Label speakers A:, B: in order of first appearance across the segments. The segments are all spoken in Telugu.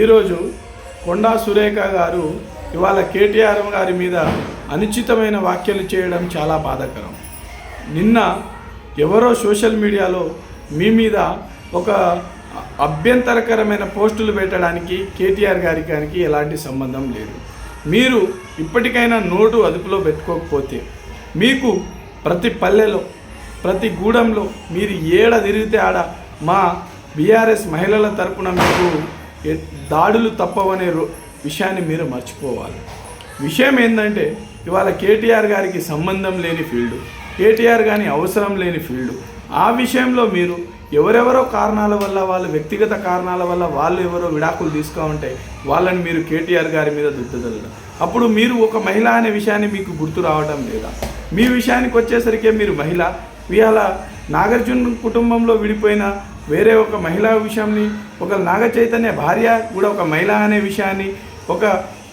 A: ఈరోజు కొండా సురేఖ గారు ఇవాళ కేటీఆర్ గారి మీద అనుచితమైన వ్యాఖ్యలు చేయడం చాలా బాధాకరం. నిన్న ఎవరో సోషల్ మీడియాలో మీ మీద ఒక అభ్యంతరకరమైన పోస్టులు పెట్టడానికి కేటీఆర్ గారి గారికి ఎలాంటి సంబంధం లేదు. మీరు ఇప్పటికైనా నోటు అదుపులో పెట్టుకోకపోతే మీకు ప్రతి పల్లెలో ప్రతి గూడెంలో మీరు ఏడ తిరిగితే ఆడ మా బీఆర్ఎస్ మహిళల తరపున మీకు దాడులు తప్పవనే రో- విషయాన్ని మీరు మర్చిపోవాలి. విషయం ఏంటంటే ఇవాళ కేటీఆర్ గారికి సంబంధం లేని ఫీల్డ్ కేటీఆర్ గాని అవసరం లేని ఫీల్డ్. ఆ విషయంలో మీరు ఎవరెవరో కారణాల వల్ల వాళ్ళ వ్యక్తిగత కారణాల వల్ల వాళ్ళు ఎవరో విడాకులు తీసుకో ఉంటే వాళ్ళని మీరు కేటీఆర్ గారి మీద దుద్దదలడం అప్పుడు మీరు ఒక మహిళ అనే విషయాన్ని మీకు గుర్తు రావడం లేదా? మీ విషయానికి వచ్చేసరికి మీరు మహిళ. ఇవాళ నాగార్జున కుటుంబంలో విడిపోయిన వేరే ఒక మహిళా విషయాన్ని ఒక నాగ చైతన్య భార్య కూడా ఒక మహిళ అనే విషయాన్ని ఒక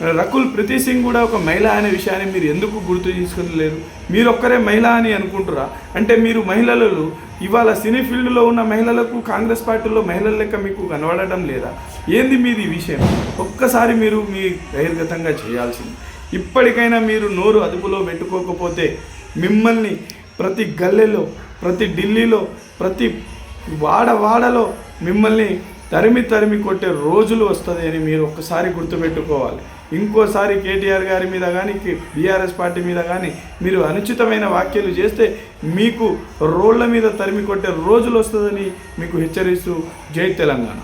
A: రకుల్ ప్రీతి సింగ్ కూడా ఒక మహిళ అనే విషయాన్ని మీరు ఎందుకు గుర్తు తీసుకునలేరు మీరు ఒక్కరే మహిళ అని అనుకుంటురా? అంటే మీరు మహిళలు ఇవాళ సినీ ఫీల్డ్లో ఉన్న మహిళలకు కాంగ్రెస్ పార్టీలో మహిళల లెక్క మీకు కనబడడం లేదా? ఏంది మీది ఈ విషయం? ఒక్కసారి మీరు మీ బహిర్గతంగా చేయాల్సింది. ఇప్పటికైనా మీరు నోరు అదుపులో పెట్టుకోకపోతే మిమ్మల్ని ప్రతి గల్లెలో ప్రతి ఢిల్లీలో ప్రతి వాడ వాడలో మిమ్మల్ని తరిమి తరిమి కొట్టే రోజులు వస్తుంది అని మీరు ఒక్కసారి గుర్తుపెట్టుకోవాలి. ఇంకోసారి కేటీఆర్ గారి మీద కానీ బీఆర్ఎస్ పార్టీ మీద కానీ మీరు అనుచితమైన వ్యాఖ్యలు చేస్తే మీకు రోడ్ల మీద తరిమి కొట్టే రోజులు వస్తుందని మీకు హెచ్చరిస్తూ జై తెలంగాణ.